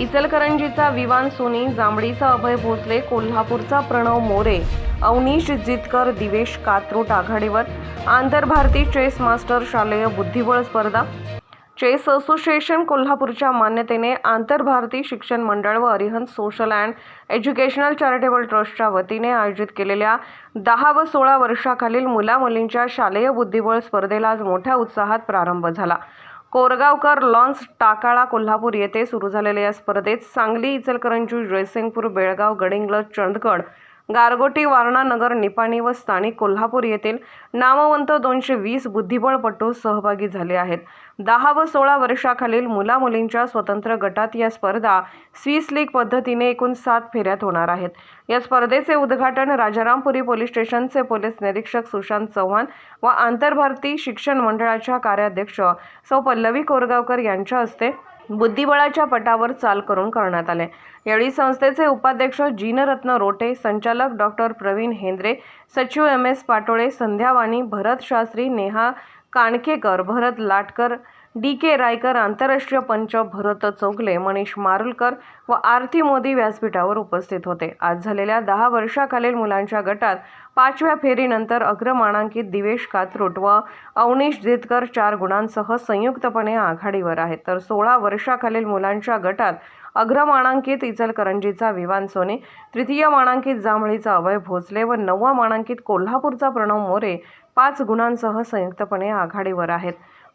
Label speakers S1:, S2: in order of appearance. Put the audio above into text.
S1: इचलकरंजीचा विवान सोनी जांभळीचा अभय भोसले कोल्हापूरचा प्रणव मोरे अवनीश जितकर दिवेश कात्रूट आघाडीवर आंतरभारती चेस मास्टर शालेय बुद्धिबळ स्पर्धा चेस असोसिएशन कोल्हापूरच्या मान्यतेने आंतरभारती शिक्षण मंडळ व Arihant social and educational charitable ट्रस्टच्या वतीने आयोजित केलेल्या दहा व सोळा वर्षाखालील मुलामुलींच्या शालेय बुद्धिबळ स्पर्धेला आज मोठ्या उत्साहात प्रारंभ झाला. कोरगावकर लॉन्स टाकाळा कोल्हापूर येथे सुरू झालेल्या या स्पर्धेत सांगली इचलकरंजी जयसिंगपूर बेळगाव गडिंग्लज चंदगड गारगोटी वारणा नगर निपाणी व स्थानिक कोल्हापूर येथील नामवंत दोनशे वीस बुद्धिबळपटू सहभागी झाले आहेत. दहा व सोळा वर्षाखालील मुलामुलींच्या स्वतंत्र गटात या स्पर्धा स्विस लीग पद्धतीने एकूण सात फेऱ्यात होणार आहेत. या स्पर्धेचे उद्घाटन राजारामपुरी पोलीस स्टेशनचे पोलीस निरीक्षक सुशांत चव्हाण व आंतरभारती शिक्षण मंडळाच्या कार्याध्यक्ष सौ पल्लवी कोरगावकर यांच्या हस्ते बुद्धिबळाच्या पटावर चाल करून करण्यात आले. यावेळी संस्थेचे उपाध्यक्ष जीनरत्न रोटे संचालक डॉक्टर प्रवीण हेंद्रे सचिव M. S. Patole Sandhyavani Bharat Shastri Neha Kankekar Bharat Latkar D K Raikar आंतरराष्ट्रीय पंच भरत चौगले मनीष मारुलकर व आरती मोदी व्यासपीठावर उपस्थित होते. आज झालेल्या दहा वर्षाखालील मुलांच्या गटात पाचव्या फेरीनंतर अग्रमानांकित दिवेश कात्रूट व अवनीश जितकर चार गुणांसह संयुक्तपणे आघाडीवर आहेत. तर सोळा वर्षाखालील मुलांच्या गटात अग्रमानांकित इचलकरंजीचा विवान सोने तृतीय मानांकित जांभळीचा अभय भोसले व नववा मानांकित कोल्हापूरचा प्रणव मोरे पाच गुणांसह संयुक्तपणे आघाडीवर आहेत.